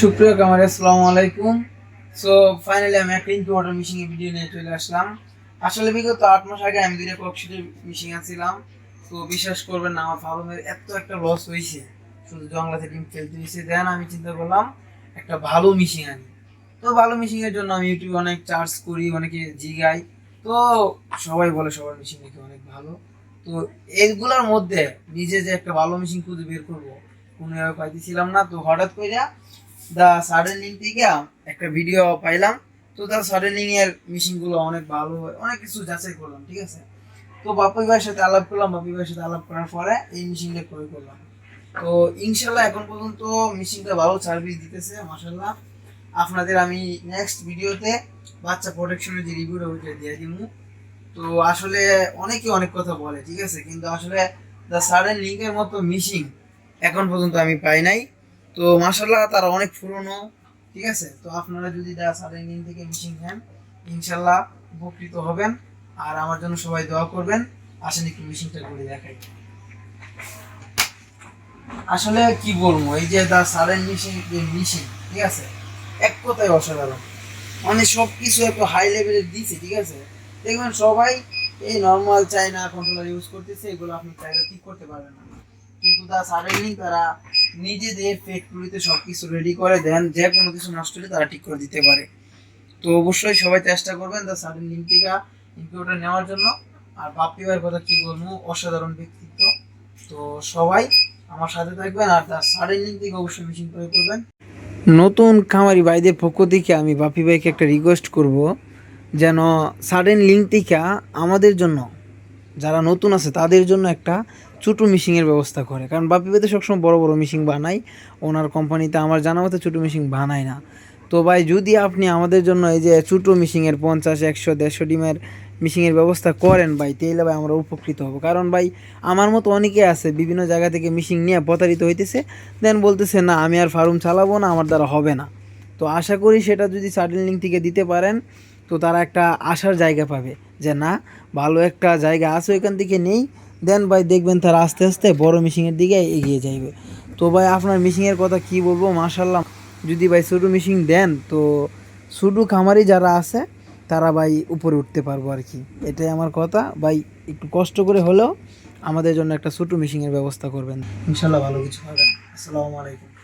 সুপ্রিয় কামার আসসালামু আলাইকুম। সো ফাইনালি আমি একটা ইনটু ওয়াটার মিশিং এর ভিডিও নিয়ে চলে আসলাম। আসলে বিগত আট মাস আগে আমি দুইটা ককশিটের মিশিং আছিলাম তো বিশ্বাস করবেন না, আমার ফার্মের এত একটা লস হয়েছে। শুধু জংলাতে থেকে ফেলতে হয়েছে দেন আমি চিন্তা করলাম, একটা ভালো মিশিং আনি। তো ভালো মিশিং এর জন্য আমি ইউটিউবে অনেক চার্জ করি, অনেকে জিগাই তো সবাই বলে সবার মিশিং নাকি অনেক ভালো। তো এইগুলোর মধ্যে নিজে যে একটা ভালো মিশিং খুঁজে বের করব কোনোভাবে পাইতেছিলাম না। তো হঠাৎ করে দা সাডেনিং থেকে একটা ভিডিও পাইলাম। তো দা সাডেনিং এর মেশিনগুলো অনেক ভালো হয়, অনেক কিছু যাচাই করলাম, ঠিক আছে? তো বাপুই ভাইয়ের সাথে আলাপ করলাম বাপুই ভাইয়ের সাথে আলাপ করার পরে এই মেশিনটা ক্রয় করলাম। তো ইনশাল্লাহ এখন পর্যন্ত মেশিনটা ভালো সার্ভিস দিতেছে মাসাল্লাহ আপনাদের আমি নেক্সট ভিডিওতে বাচ্চা প্রোটেকশনের যে রিভিউটা ওইটা দিয়ে দিব। তো আসলে অনেকে অনেক কথা বলে, ঠিক আছে? কিন্তু আসলে দ্য সাডেন লিঙ্কের মতো মিশিং এখন পর্যন্ত আমি পাই নাই। তো মাসাল্লাহ তারা অনেক পুরনো, ঠিক আছে? তো আপনারা যদি লিঙ্ক থেকে মিশিং নেন ইনশাল্লাহ উপকৃত হবেন। আর আমার জন্য সবাই দোয়া করবেন। আসেন একটু মিশিংটা করে দেখাই। আসলে কি বলব, এই যে দ্য সাডেন মিশিং যে মিশিং ঠিক আছে? এক কথায় অসাধারণ। মানে সব কিছু একটু হাই লেভেলের দিছে, ঠিক আছে? দেখবেন সবাই এই নর্মাল চাইনা কন্ট্রোলার ইউজ করতেছে, এগুলো আপনি চাইলে ঠিক করতে পারবেন না। কিন্তু দা সাডেনলি তারা নিজেদের ফ্যাক্টরিতে সব কিছু রেডি করে দেন, যে কোনো কিছু নষ্ট হলে তারা ঠিক করে দিতে পারে। তো অবশ্যই সবাই চেষ্টা করবেন দা সাডেন লিঙ্ক থেকে ইনকিউটার নেওয়ার জন্য। আর বাপ্পি ভাইয়ের কথা কি বলব, অসাধারণ ব্যক্তিত্ব। তো সবাই আমার সাথে থাকবেন আর দা সাডেন লিঙ্ক অবশ্যই মেশিন প্রয়োগ করবেন। নতুন খামারি ভাইদের পক্ষ থেকে আমি বাপি ভাইকে একটা রিকোয়েস্ট করব, যেন সাডেন লিঙ্ক থেকে আমাদের জন্য যারা নতুন আছে, তাদের জন্য একটা ছোটো মিশিংয়ের ব্যবস্থা করে। কারণ বাপি তো সবসময় বড় বড় মিশিং বানায়, ওনার কোম্পানিতে আমার জানা মতো ছোটো মিশিং বানায় না। তো ভাই, যদি আপনি আমাদের জন্য এই যে ছোটো মিশিংয়ের পঞ্চাশ, একশো, দেড়শো ডিমের মিশিংয়ের ব্যবস্থা করেন ভাই তাহলে ভাই আমরা উপকৃত হব। কারণ ভাই, আমার মতো অনেকে আছে, বিভিন্ন জায়গা থেকে মিশিং নিয়ে প্রতারিত হইতেছে দেন বলতেছে, না, আমি আর ফার্ম চালাবো না, আমার দ্বারা হবে না। তো আশা করি সেটা যদি সাডেন লিঙ্ক থেকে দিতে পারেন তো তারা একটা আসার জায়গা পাবে যে না, ভালো একটা জায়গা আছে ওইখান থেকে নেই, দেন ভাই দেখবেন তারা আস্তে আস্তে বড় মিশিংয়ের দিকে এগিয়ে যাইবে। তো ভাই আপনার মিশিংয়ের কথা কি বলব? মাশাল্লাহ যদি ভাই ছোটো মিশিং দেন, তো ছোটো খামারি যারা আছে, তারা ভাই উপরে উঠতে পারব আর কি এটাই আমার কথা। ভাই একটু কষ্ট করে হলেও আমাদের জন্য একটা ছোটো মিশিংয়ের ব্যবস্থা করবেন। ইনশাল্লাহ ভালো কিছু হবে আসসালামু আলাইকুম।